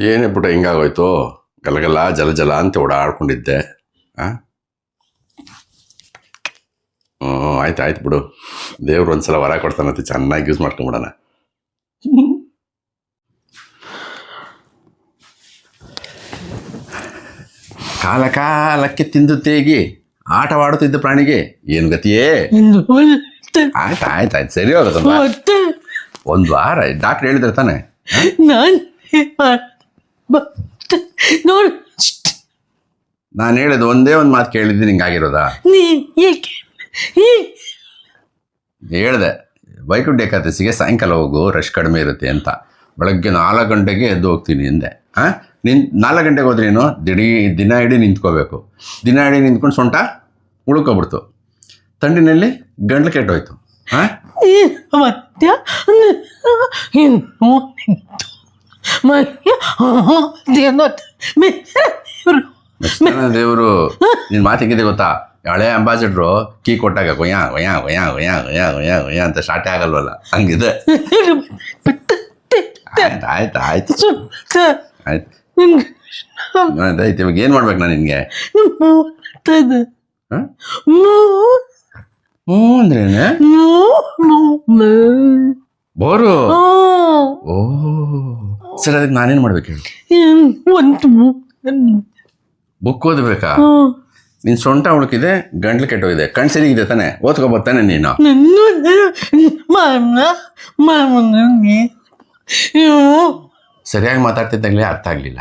ಏನೇ ಬಿಟ್ಟು ಹಿಂಗಾಗೋಯ್ತು? ಗಲಗಲ ಜಲ ಜಲ ಅಂತ ಓಡಾಡ್ಕೊಂಡಿದ್ದೆ. ಹಾಂ ಹ್ಞೂ ಆಯ್ತು ಆಯ್ತು ಬಿಡು. ದೇವ್ರು ಒಂದ್ಸಲ ವರ ಕೊಡ್ತಾನಂತೆ ಚೆನ್ನಾಗಿ ಯೂಸ್ ಮಾಡ್ಕೊಂಬಿಡೋಣ. ಕಾಲ ಕಾಲಕ್ಕೆ ತಿಂದು ತೇಗಿ ಆಟವಾಡುತ್ತಿದ್ದ ಪ್ರಾಣಿಗೆ ಏನು ಗತಿಯೇ? ಆಯ್ತು ಆಯ್ತು ಆಯ್ತು. ಸರಿ ಹೋಗುತ್ತೆ ಒಂದು ವಾರ ಡಾಕ್ಟ್ರ್ ಹೇಳಿದ್ರೆ ತಾನೆ. ನಾನು ನೋಡು. ನಾನು ಹೇಳಿದ ಒಂದೇ ಒಂದು ಮಾತು ಕೇಳಿದ್ದೀನಿ ಹಿಂಗಾಗಿರೋದಾ ನೀ ಏಕೆ? ಈ ಹೇಳ್ದೆ ವೈಕುಂಠ ಏಕಾದಶಿಗೆ ಸಾಯಂಕಾಲ ಹೋಗು ರಶ್ ಕಡಿಮೆ ಇರುತ್ತೆ ಅಂತ. ಬೆಳಗ್ಗೆ ನಾಲ್ಕು ಗಂಟೆಗೆ ಎದ್ದು ಹೋಗ್ತೀನಿ ಹಿಂದೆ ಹಾಂ ನಿನ್ ನಾಲ್ಕು ಗಂಟೆಗೆ ಹೋದ್ರೇನು ದಿಢೀ ದಿನ ಇಡೀ ನಿಂತ್ಕೋಬೇಕು. ದಿನ ಇಡೀ ನಿಂತ್ಕೊಂಡು ಸೊಂಟ ಉಳ್ಕೊಬಿಡ್ತು. ತಂಡಿನಲ್ಲಿ ಗಂಟ್ಲು ಕೆಟ್ಟೋಯ್ತು. ಹಾಂ ಈ ಮಧ್ಯ ಇನ್ನು ನಿಂತು. ಅದೇನೋ ದೇವರು ನಿನ್ನ ಮಾತಿಗಿದೆ ಗೊತ್ತಾ? ಹಳೆ ಅಂಬಾಸಿಡ್ರು ಕೀ ಕೊಟ್ಟಾಗ ಕೊಯ್ಯ ಕೊಯ್ಯ ಕೊಯ್ಯ ಕೊಯ್ಯ ಕೊಯ್ಯ ಕೊಯ್ಯ ಕೊಯ್ಯ ಅಂತ ಸ್ಟಾರ್ಟೇ ಆಗಲ್ವಲ್ಲ ಹಂಗಿದೆ. ಆಯ್ತು ಆಯ್ತು ಆಯ್ತು. ಆಯ್ತು. ಆಯ್ತು ಇವಾಗ ಏನು ಮಾಡ್ಬೇಕು ನಾನು ನಿನಗೆ ಮೂ ಹ್ಞೂ ಅಂದ್ರೇನೆ? ಬೋರು? ಓ ಸರಿ ಅದಕ್ಕೆ ನಾನೇನು ಮಾಡ್ಬೇಕು ಹೇಳಿ? ಒಂದು ಬುಕ್ ಓದಬೇಕಾ? ನಿನ್ ಸೊಂಟ ಉಳುಕಿದೆ ಗಂಟ್ಲು ಕೆಟ್ಟೋಗಿದೆ. ಕಣ್ ಸರಿಗಿದೆ ತಾನೆ ಓದ್ಕೊಬತ್ತಾನೆ ನೀನು. ಮಾಮ ಮಾಮನೇ ಸರಿಯಾಗಿ ಮಾತಾಡ್ತಿದ್ದಾಗಲೇ ಅರ್ಥ ಆಗಲಿಲ್ಲ.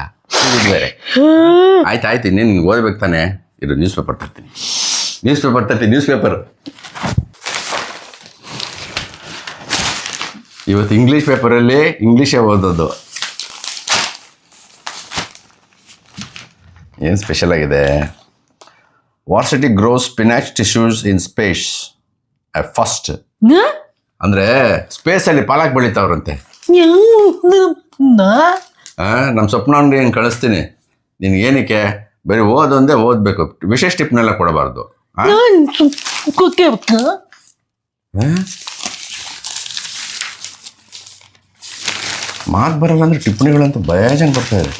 ಬೇರೆ. ಆಯ್ತು ಆಯ್ತು ಇನ್ನೇನು ಓದ್ಬೇಕು ತಾನೆ? ಇದು ನ್ಯೂಸ್ ಪೇಪರ್ ತರ್ತೀನಿ. ನ್ಯೂಸ್ ಪೇಪರ್ ತರ್ತೀನಿ ನ್ಯೂಸ್ ಪೇಪರ್ ಇವತ್ತು ಇಂಗ್ಲೀಷ್ ಪೇಪರಲ್ಲಿ ಇಂಗ್ಲೀಷೇ ಓದೋದು. ಏನು ಸ್ಪೆಷಲ್ ಆಗಿದೆ? Varsity grow spinach tissues in space first space ಅಲ್ಲಿ ಪಾಲಕ್ ಬೆಳಿತಾವ್ರಂತೆ. ನಮ್ಮ ಸ್ವಪ್ನ ಅಂಗಡಿ ಕಳಿಸ್ತೀನಿ. ನಿನ್ಗೆ ಏನಕ್ಕೆ? ಬರೀ ಓದೊಂದೇ ಓದಬೇಕು. ವಿಶೇಷ ಟಿಪ್ನೆಲ್ಲ ಕೊಡಬಾರ್ದು? ಮಾತು ಬರಲ್ಲ ಅಂದ್ರೆ ಟಿಪ್ಪಣಿಗಳಂತೂ ಬೇಜಾನ್ ಬರ್ತಾ ಇದೆ.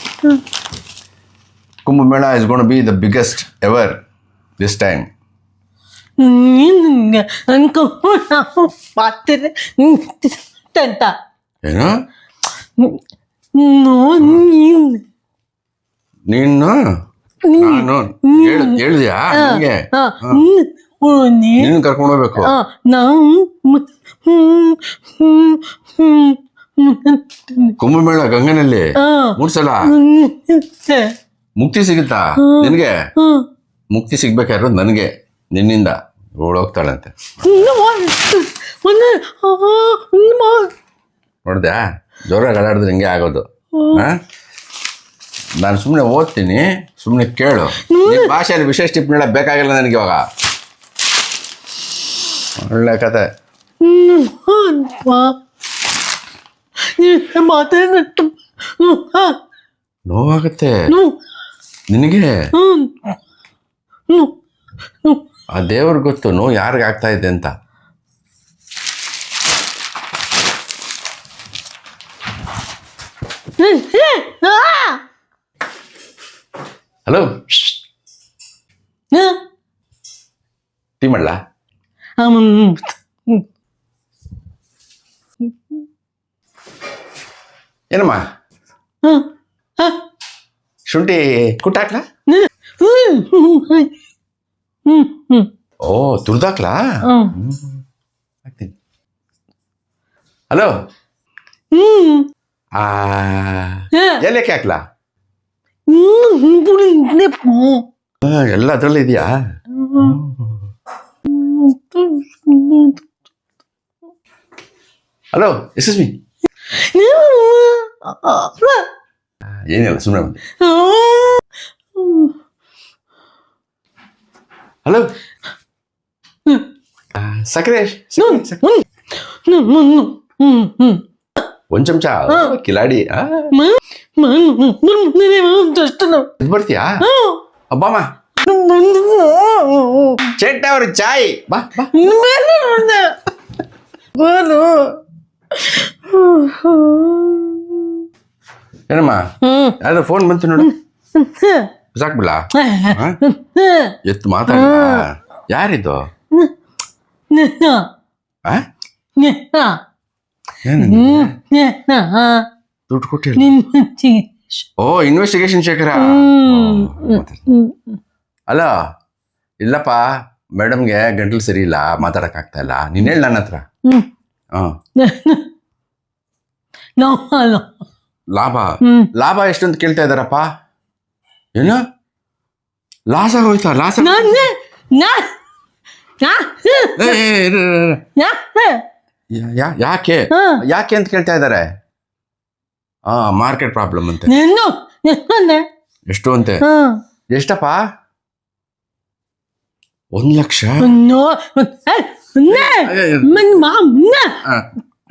Kumbhamela is gonna be the biggest ever this time ಅನ್ಕೋ ಪಾತ್ರೆ ತಂತ ಏನು ನೋ ನೀನು ನೀನು ನಾನು ಹೇಳ್ ಹೇಳಿದ್ಯಾ ನನಗೆ ನೀನು ನೀನು ಕರ್ಕೊಂಡು ಹೋಗ್ಬೇಕು ನಾವು ಕುಂಭಮೇಳ ಗಂಗನಲ್ಲಿ ಮೂರ್ ಸಲ ಮುಕ್ತಿ ಸಿಗುತ್ತಾ ನಿನಗೆ? ಮುಕ್ತಿ ಸಿಗ್ಬೇಕಾಗಿರೋದು ನನಗೆ? ನಿನ್ನಿಂದ. ಓಡೋಗ್ತಾಳಂತೆ. ನೋಡ್ದ್ಯಾ? ಜೋರಾಗಿ ಅಡಾಡಿದ್ರೆ ಹಿಂಗೆ ಆಗೋದು. ನಾನು ಸುಮ್ಮನೆ ಓದ್ತೀನಿ ಸುಮ್ಮನೆ ಕೇಳು. ಭಾಷೆಯಲ್ಲಿ ವಿಶೇಷ ಟಿಪ್ಪಣಿಲ್ಲ ಬೇಕಾಗಿಲ್ಲ ನನಗೆ ಇವಾಗ. ಒಳ್ಳೆ ಕತೆ. ನೋವಾಗುತ್ತೆ. ನಿನಗೆ? ಆ ದೇವ್ರಿಗೆ ಗೊತ್ತು ನೋ ಯಾರಿಗೆ ಆಗ್ತಾ ಇದೆ ಅಂತ. ಹಲೋ? ಟೀ ಮಾಡ್ಲಾ ಏನಮ್ಮ? ಶುಂಠಿ ಕುಟ್ಟಾಕ್ಲಾ ಓ ತುರ್ದಾಕ್ಲಾ ಹಾಕ್ತೀನಿ ಹಲೋ ಆ ಏಲಕ್ಕಿ ಹಾಕ್ಲಾ ಆ, ಎಲ್ಲ ಅದ್ರಲ್ಲಿ ಇದೆಯಾ ಹಲೋ ಎಸ್ ಮಿ ಏನಿಲ್ಲ ಸುಮ್ಮನೆ ಬಂದೆ ಹಲೋ ಸಕ್ಕರೆ ಒಂದ್ ಚಮಚ ಕಿಲಾಡಿ ಆ, ಇದ್ ಬರ್ತೀಯಾ ಅಬ್ಬಮ್ಮ ಚೆಟ್ಟ ಅವ್ರ ಚಾಯ್ ಬಾ ಬಾ ಏನಮ್ಮ? ಹ್ಮ್. ಯಾವ್ದೋ ಫೋನ್ ಬಂತು ನೋಡು. ಸಾಕ್ಬಿಡ ಎತ್ತು ಮಾತಾಡ ಯಾರಿದು? ದುಡ್ಡು ಕೊಟ್ಟಿಲ್ಲ. ಓ ಇನ್ವೆಸ್ಟಿಗೇಷನ್ ಶೇಖರ. ಹ್ಮ್. ಅಲ್ಲ ಇಲ್ಲಪ್ಪ ಮೇಡಮ್ಗೆ ಗಂಟಲು ಸರಿ ಇಲ್ಲ ಮಾತಾಡಕ್ ಆಗ್ತಾ ಇಲ್ಲ. ನೀನ್ ಹ್ಮ್ ನನ್ನ ಹತ್ರ. ಹಾ. ಲಾಭ. ಲಾಭ ಎಷ್ಟು ಅಂತ ಕೇಳ್ತಾ ಇದಾರಪ್ಪ ಏನು? ಲಾಸ್ ಆಗೋಯ್ತಾ? ಲಾಸ್ ಯಾಕೆ? ಯಾಕೆ ಅಂತ ಕೇಳ್ತಾ ಇದ್ದಾರೆ? ಆ ಮಾರ್ಕೆಟ್ ಪ್ರಾಬ್ಲಮ್ ಅಂತೆ. ಎಷ್ಟು ಅಂತೆ ಎಷ್ಟಪ್ಪ? ಒಂದ್ ಲಕ್ಷ.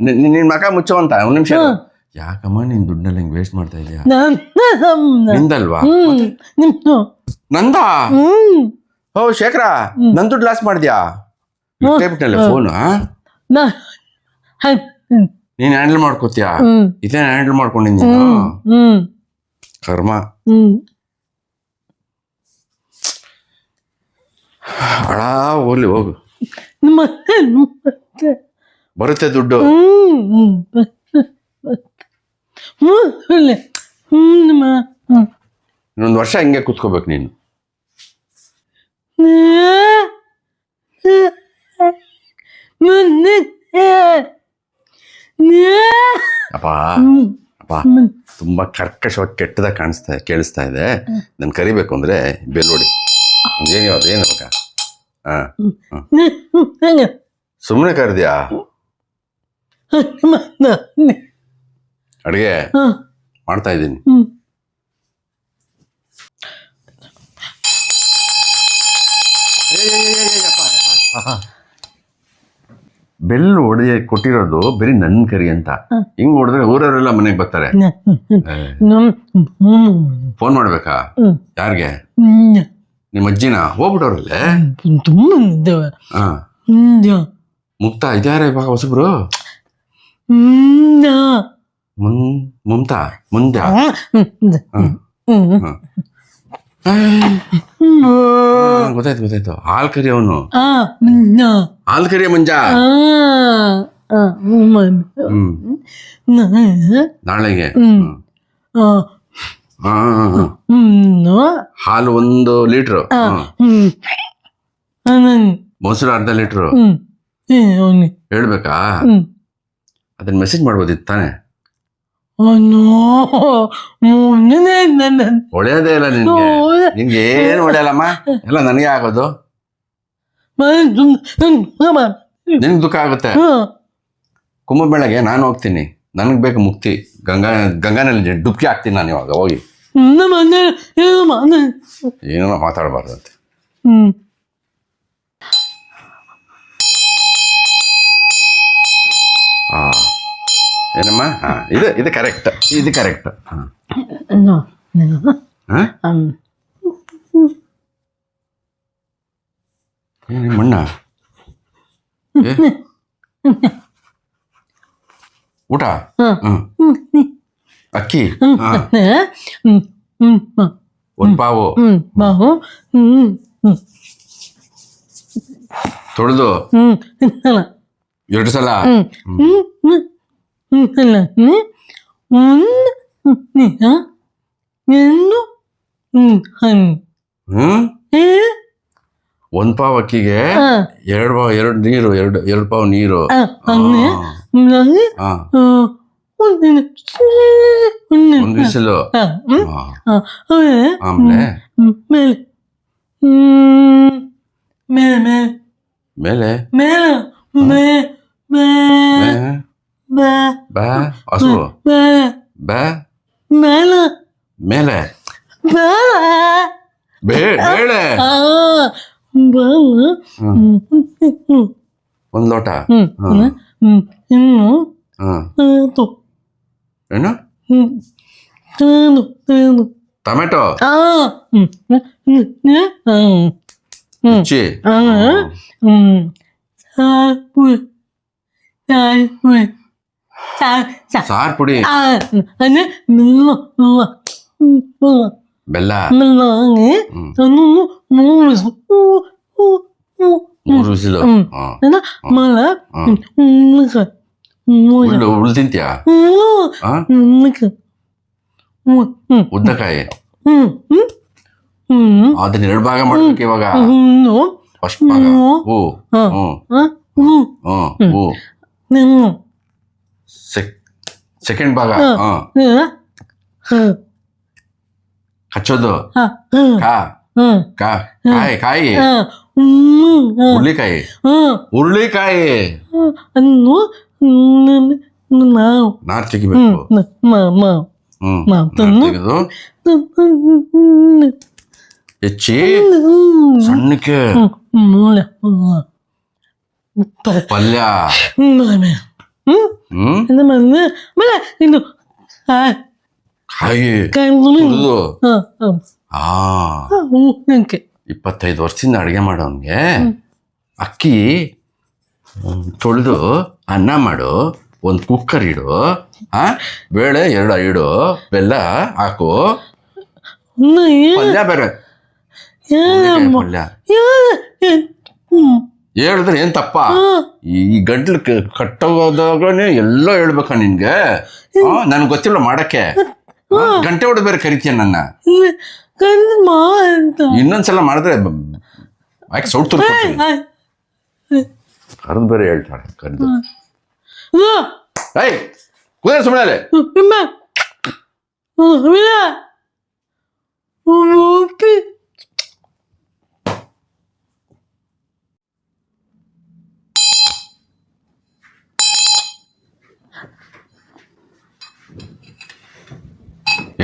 ನಿನ್ ಮಗ ಮುಚ್ಚೋ ಅಂತ ಒಂದ್ ನಿಮಿಷ. ಯಾಕಮ್ಮ ನಿನ್ ದುಡ್ಡನ್ನ ಹಿಂಗ್ ವೇಸ್ಟ್ ಮಾಡ್ತಾ ಇದೀಯಾ? ನಿಂದಲ್ವಾ? ನಂದಾ? ಓ ಶೇಖರ ನನ್ ದುಡ್ಡು ಲಾಸ್ ಮಾಡಿದ್ಯಾ? ಫೋನ್ ನೀನ್ ಹ್ಯಾಂಡಲ್ ಮಾಡ್ಕೋತೀಯಾ? ಇದೇ ಹ್ಯಾಂಡಲ್ ಮಾಡ್ಕೊಂಡಿದ್ದೀನಿ ಕರ್ಮ. ಅಳ ಹೋಗ್ಲಿ ಹೋಗು. ಬರುತ್ತೆ ದುಡ್ಡು. ಇನ್ನೊಂದು ವರ್ಷ ಹಿಂಗೆ ಕೂತ್ಕೋಬೇಕು ನೀನು. ಅಪ್ಪ ಅಪ್ಪ ತುಂಬಾ ಕರ್ಕಶವಾಗಿ ಕೆಟ್ಟದಾಗ ಕಾಣಿಸ್ತಾ ಕೇಳಿಸ್ತಾ ಇದೆ. ನನ್ ಕರಿಬೇಕು ಅಂದ್ರೆ ಬೆಲ್ಲೋಡಿ ಏನು ಯಾವ್ದು ಏನು ಸುಮ್ಮನೆ ಕರೆದ್ಯಾ? ಅಡುಗೆ ಮಾಡ್ತಾ ಇದ್ದೀನಿ. ಬೆಲ್ ಹೊಡೆದ ಕೊಟ್ಟಿರೋದು ಬರೀ ನನ್ ಕರಿ ಅಂತ. ಹಿಂಗ್ ಹೊಡೆದ್ರೆ ಊರವರೆಲ್ಲ ಮನೆಗೆ ಬರ್ತಾರೆ. ಫೋನ್ ಮಾಡ್ಬೇಕಾ? ಯಾರಿಗೆ? ನಿಮ್ಮ ಅಜ್ಜಿನ? ಹೋಗ್ಬಿಟ್ಟವ್ರಲ್ಲೇ? ಮುಕ್ತಾ ಇದ್ಯಾರ ಇವಾಗ ಹೊಸಬ್ರು? ಮುನ್ ಮುಮ್ತಾ ಮುಂದೆ ಗೊತ್ತಾಯ್ತು ಗೊತ್ತಾಯ್ತು ಹಾಲ್ ಕರಿ ಅವನು ಹಾಲ್ ಕರಿಯ ಮಂಜ ನಾಳೆಗೆ. ಹಾಲು ಒಂದು ಲೀಟ್ರು. ಮೊಸರು ಅರ್ಧ ಲೀಟ್ರು ಹೇಳ್ಬೇಕಾ? ಅದನ್ನ ಮೆಸೇಜ್ ಮಾಡ್ಬೋದಿತ್ತು ತಾನೆ? ಹೊಳೆಯೋದೇ ಇಲ್ಲ ನಿನ್ಗೆ. ನಿನ್ಗೆ ಏನು ಹೊಡೆಯಲ್ಲಮ್ಮ ಎಲ್ಲ ನನಗೆ ಆಗೋದು? ನಿನ್ಗೆ ದುಃಖ ಆಗುತ್ತೆ? ಕುಂಭಮೇಳಗೆ ನಾನು ಹೋಗ್ತೀನಿ. ನನಗೆ ಬೇಕು ಮುಕ್ತಿ. ಗಂಗಾ ಗಂಗಾನಲ್ಲಿ ಡುಬ್ಕಿ ಹಾಕ್ತೀನಿ ನಾನು ಇವಾಗ ಹೋಗಿ. ಏನೋ ಮಾತಾಡಬಾರ್ದು ಅಂತ. ಏನಮ್ಮ ಹಾ ಇದು ಇದು ಕರೆಕ್ಟ್ ಇದು ಕರೆಕ್ಟ್ ಹಾಂ ಹಾಂ ಏನು ಮಣ್ಣ ಏ? ಊಟ ಹ್ಮ್ ಅಕ್ಕಿ ಹಾ ಒಂದ್ ಪಾವು ತೊಳೆದು ಎರಡು ಸಲ ಹ್ಮ್? ಒಂದ್ ಪಾವ್ ಅಕ್ಕಿಗೆ ಎರಡು ಪಾವ್ ಎರಡು ನೀರು ಎರಡು ಎರಡು ಪಾವ್ ನೀರು. ಒಂದ್ ಬಿಸಿಲು. ಆಮೇಲೆ? ಮೇಲೆ. ಹ್ಮ್ ಮೇಲೆ ಮೇಲೆ. ಮೇಲೆ? ಮೇಲೆ. ಮೇ ಮೇ ಮೇ- ಮೇ ಬಾ ಹಸು ಮೇ ಬಾ ಮೇಲೆ ಮೇಲೆ ಮೇಲೆ ಬೇ ಬೇಳೆ ಆ ಬಾವು ಹ್ಮ್. ಹ್ಮ್ ಒಂದ್ ಲೋಟ ಹ್ಮ್ ಹ್ಮ್. ಹ್ಮ್ ಇನ್ನು ಹ್ಮ್ ಅದು ಏನು ಹ್ಮ್ ಅದು ಅದು ಟೊಮೆಟೊ ಆ ಹ್ಮ್ ಸಾರ್ ಪುಡಿ. ಬೆಲ್ಲ. ಮೂರು ವಿಸಿಲು ಉಳ್ಳು ತಿಂತ್ಯಾ? ಉದ್ದಕಾಯಿ. ಅದನ್ನ ಎರಡು ಭಾಗ ಮಾಡ್ಬೇಕು ಇವಾಗ. ಫಸ್ಟ್ ಭಾಗ. ಓ ಹೂ. ಹಾ. ಹ್ಮ್ ಹ್ಮ್ ಹ್ಮ್ ಹ್ಮ್ ಹೂ ಹ್ಮ್ ಸೆಕ್ ಸೆಕೆಂಡ್ ಭಾಗ ಹ್ಮ್. ಹಾ. ಹ್ಮ್ ಹ್ಮ್ ಹಚ್ಚೋದು. ಹ್ಮ್ ಕಾ. ಹ್ಮ್ ಕಾ. ಕಾಯಿ ಕಾಯಿ. ಹ್ಮ್ ಹ್ಮ್ ಹುರುಳಿಕಾಯಿ. ಹ್ಮ್ ಹುರುಳಿಕಾಯಿ. ಅನ್ನು ನಾವು ನಾರ್ ತೆಗಿಬೇಕು. ಮಾಮ ಹ್ಮ್. ಮಾಮ್ ನಾರ್ ತನ್ನು. ತೆಗೆದು. ಹೆಚ್ಚಿ. ಸಣ್ಣಕ್ಕೆ. ಮೂಲ ಪಲ್ಯ. ಹ್ಮ್? ಹ್ಮ್? ಇದು ಬಂದು ಆಮೇಲೆ ಇದು ಕಾಯಿ ಕಾಯಿ ಹುರಿದು ಹಾಂ ಹಾಂ. ಆ. ಹ್ಞೂ ಓಕೆ ಇಪ್ಪತ್ತೈದು ವರ್ಷದಿಂದ ಅಡುಗೆ ಮಾಡೋನ್ಗೆ ಅಕ್ಕಿ ತೊಳೆದು ಅನ್ನ ಮಾಡು ಒಂದು ಕುಕ್ಕರ್ ಇಡು ಆ ಬೇಳೆ ಎರಡು ಇಡು ಬೆಲ್ಲ ಹಾಕು. ಪಲ್ಯ ಬೇರೆ. ಹುರುಳಿಕಾಯಿ ಪಲ್ಯ ಹೇಳಿದ್ರೆ ಏನ್ ತಪ್ಪ? ಈ ಗಂಟ್ಲು ಕಟ್ಟೋದಾಗನೇ ಎಲ್ಲ ಹೇಳ್ಬೇಕ ನಿನ್ಗೆ. ನನ್ಗೆ ಗೊತ್ತಿಲ್ಲ ಮಾಡಕ್ಕೆ. ಆ, ಗಂಟೆ ಹೊಡೆದು ಬೇರೆ ಕರಿತೀಯ ನನ್ನ. ಮಾ ಅಂತ. ಇನ್ನೊಂದ್ಸಲ ಮಾಡಿದ್ರೆ ಯಾಕೆ ಸೌಟ್ ತುರ್ಕೊತೀನಿ. ಕರೆದು ಬೇರೆ ಹೇಳ್ತಾಳೆ ಕರೆದು. ಏಯ್ ಕುದುರೆ ಸುಮ್ಮನೆ ಅಮ್ಮ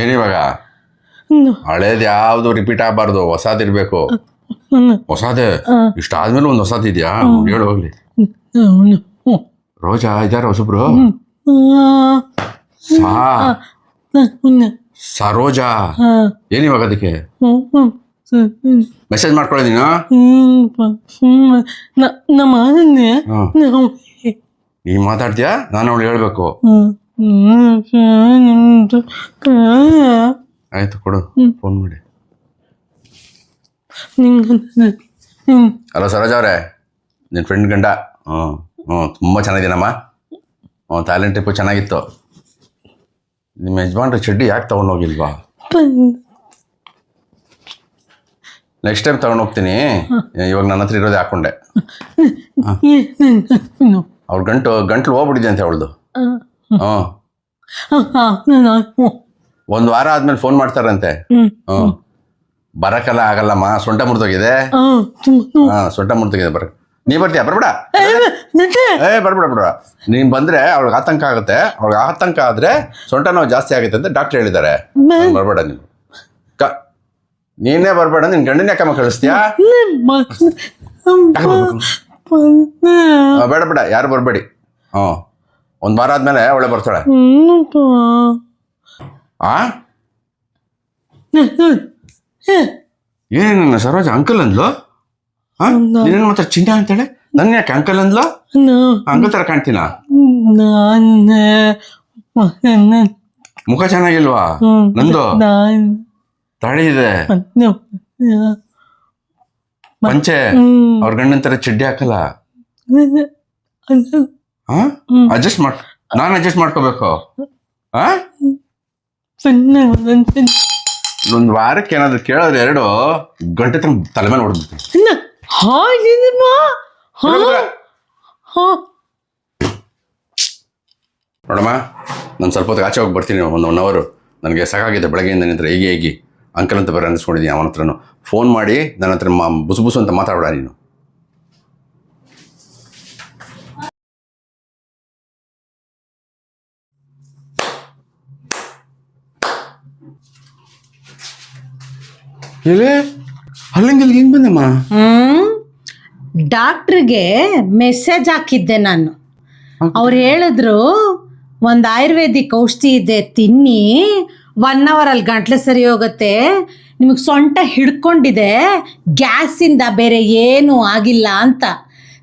ಏನಿವಾಗ ಹಳೇದ್ ಯಾವ್ದು ರಿಪೀಟ್ ಆಗಬಾರ್ದು ಹೊಸದಿರ್ಬೇಕು ಹೊಸದೇ? ಇಷ್ಟಾದ್ಮೇಲೆ ಒಂದು ಹೊಸದಿದ್ಯಾ ಹೇಳು ಹೋಗ್ಲಿ. ರೋಜಾ ಇದಾರ ಹೊಸಬ್ರು? ಸಾ. ಸರೋಜಾ ಏನಿವಾಗ ಅದಕ್ಕೆ? ಮೆಸೇಜ್ ಮಾಡ್ಕೊಳ್ಳೋದಿನ ನೀ ಮಾತಾಡ್ತೀಯಾ? ನಾನು ಅವಳು ಹೇಳ್ಬೇಕು. ಆಯ್ತು ಕೊಡು ಫೋನ್ ಮಾಡಿ ಹಲೋ ಸರೋಜ ಅವರೇ ನಿನ್ನ ಫ್ರೆಂಡ್ ಗಂಡ ಹ್ಞೂ ಹ್ಞೂ ತುಂಬ ಚೆನ್ನಾಗಿದ್ದೀನಮ್ಮ ಹ್ಞೂ ಥೈಲ್ಯಾಂಡ್ ಟ್ರಿಪ್ಪು ಚೆನ್ನಾಗಿತ್ತು ನಿಮ್ಮ ಯಜಮಾನ್ರ ಚಡ್ಡಿ ಯಾಕೆ ತೊಗೊಂಡೋಗಿಲ್ವಾ ನೆಕ್ಸ್ಟ್ ಟೈಮ್ ತೊಗೊಂಡೋಗ್ತೀನಿ ಇವಾಗ ನನ್ನ ಹತ್ರ ಇರೋದೇ ಹಾಕೊಂಡೆ ಅವ್ರ ಗಂಟು ಗಂಟ್ಲು ಹೋಗ್ಬಿಟ್ಟಿದೆ ಅಂತ ಅವಳ್ದು ಒಂದು ವಾರ ಆದ್ಮೇಲೆ ಫೋನ್ ಮಾಡ್ತಾರಂತೆ. ಹ್ಞೂ ಬರಕ್ಕೆಲ್ಲ ಆಗಲ್ಲಮ್ಮ. ಸೊಂಟ ಮುರಿದೋಗಿದೆ. ಹಾಂ ಸೊಂಟ ಮುರಿದೋಗಿದೆ ಬರ ನೀ ಬರ್ತೀಯ? ಬರ್ಬೇಡ. ಏ ಬರ್ಬೇಡ ಬಿಡ ನೀನ್ ಬಂದ್ರೆ ಅವಳಿಗೆ ಆತಂಕ ಆಗುತ್ತೆ. ಅವಳಿಗೆ ಆತಂಕ ಆದ್ರೆ ಸೊಂಟ ನೋವು ಜಾಸ್ತಿ ಆಗುತ್ತೆ ಅಂತ ಡಾಕ್ಟರ್ ಹೇಳಿದ್ದಾರೆ. ಬರ್ಬೇಡ ನೀನು. ನೀನೇ ಬರ್ಬೇಡ ನಿನ್ ಗಂಡನ ಯಾಕಮ್ಮ ಕಳಿಸ್ತೀಯಾ ಬೇಡ ಬೇಡ. ಯಾರು ಬರ್ಬೇಡಿ. ಹ್ಞೂ ಒಂದು ವಾರ ಆದ್ಮೇಲೆ ಅವಳೆ ಬರ್ತಾಳೆ. ಆ? ಏನೇನು ಸರೋಜ ಅಂಕಲ್ ಅಂದ್ಲು? ಏನೇನು ನೀನೇನು ಮಾತ್ರ ಚಿನ್ನ ಅಂತೇಳಿ? ನನ್ನ ಯಾಕೆ ಅಂಕಲ್ ಅಂದ್ಲು? ಅಂಕಲ್ ತರ ಕಾಣ್ತೀನ? ಮುಖ ಚೆನ್ನಾಗಿಲ್ವಾ? ನಂದು? ತಾಳಿ ಇದೆ ಪಂಚೆ ಅವ್ರ ಗಂಡನ ತರ ಚಿಡ್ಡಿ ಹಾಕಲ್ಲ? ಅಡ್ಜಸ್ಟ್ ಮಾಡ್ ನಾನು ಅಡ್ಜಸ್ಟ್ ಮಾಡ್ಕೋಬೇಕು. ಹಾ? ಒಂದು ವಾರಕ್ಕೆ ಏನಾದ್ರು ಕೇಳೋದ್ರೆ ಎರಡು ಗಂಟೆ ತನಕ ತಲೆ ಮೇಲೆ ಹೊಡೆದ್ಬಿಡ್ತೀನಿ ನೋಡಮ್ಮ ನಾನು ಸ್ವಲ್ಪ ಹೊತ್ತು ಆಚೆ ಹೋಗಿ ಬರ್ತೀನಿ. ಒಂದು ಒನ್ ಅವರು ನನಗೆ ಸಾಕಾಗಿದೆ. ಬೆಳಗ್ಗೆಯಿಂದ ನಿಂತರ ಹೇಗೆ ಹೇಗೆ? ಅಂಕಲ್ ಅಂತ ಬರೋ ಅನ್ನಿಸ್ಕೊಂಡಿದ್ದೀನಿ ಅವನ ಹತ್ರನು. ಫೋನ್ ಮಾಡಿ ನನ್ನ ಹತ್ರ ಮಾ ಬುಸು ಬುಸು ಅಂತ ಮಾತಾಡೋಣ ನೀನು. ಅಲ್ಲಿಂದ ಹೆಂಗ್ ಬಂದಮ್ಮ? ಡಾಕ್ಟ್ರಿಗೆ ಮೆಸೇಜ್ ಹಾಕಿದ್ದೆ ನಾನು. ಅವ್ರು ಹೇಳಿದ್ರು, ಒಂದು ಆಯುರ್ವೇದಿಕ್ ಔಷಧಿ ಇದೆ, ತಿನ್ನಿ. ಒನ್ ಅಲ್ಲಿ ಗಂಟ್ಲು ಸರಿ ಹೋಗುತ್ತೆ. ನಿಮಗೆ ಸೊಂಟ ಹಿಡ್ಕೊಂಡಿದೆ. ಗ್ಯಾಸಿಂದ ಬೇರೆ ಏನೂ ಆಗಿಲ್ಲ ಅಂತ.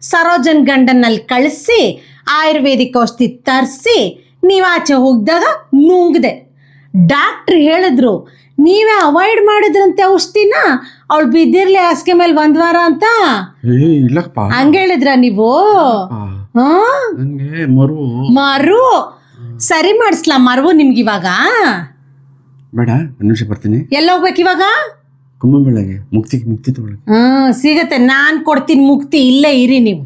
ಸರೋಜನ್ ಗಂಡನಲ್ಲಿ ಕಳಿಸಿ, ಆಯುರ್ವೇದಿಕ್ ಔಷಧಿ ತರಿಸಿ, ನೀವು ಆಚೆ ಹೋಗಿದಾಗ ನುಂಗ್ದೆ. ಡಾಕ್ಟ್ರ್ ಹೇಳಿದ್ರು ನೀವೇ ಅವಾಯ್ಡ್ ಮಾಡಿದ್ರಂತೆ ಔಷಧಿನ ಅವಳು ಬಿದ್ದಿರ್ಲಿ ಹಾಸಿಗೆ ಮೇಲೆ ಒಂದ್ ವಾರ ಅಂತ ಏ ಇಲ್ಲಪ್ಪ ಹಂಗ ಹೇಳಿದ್ರ ನೀವು ಹಾ ಮರು ಮರು ಸರಿ ಮಾಡಿಸ್ಲಾ ಮರು ನಿಮ್ಗೆ ಇವಾಗ ಬೇಡ ಒಂದು ನಿಮಿಷ ಬರ್ತೀನಿ ಎಲ್ಲ ಹೋಗ್ಬೇಕು ಇವಾಗ ಕುಂಭಮೇಳಗೆ ಮುಕ್ತಿ ಮುಕ್ತಿ ತಗೊಳ್ಳಿ ಹ್ಮ್ ಸಿಗತ್ತೆ ನಾನ್ ಕೊಡ್ತೀನಿ ಮುಕ್ತಿ ಇಲ್ಲೇ ಇರಿ ನೀವು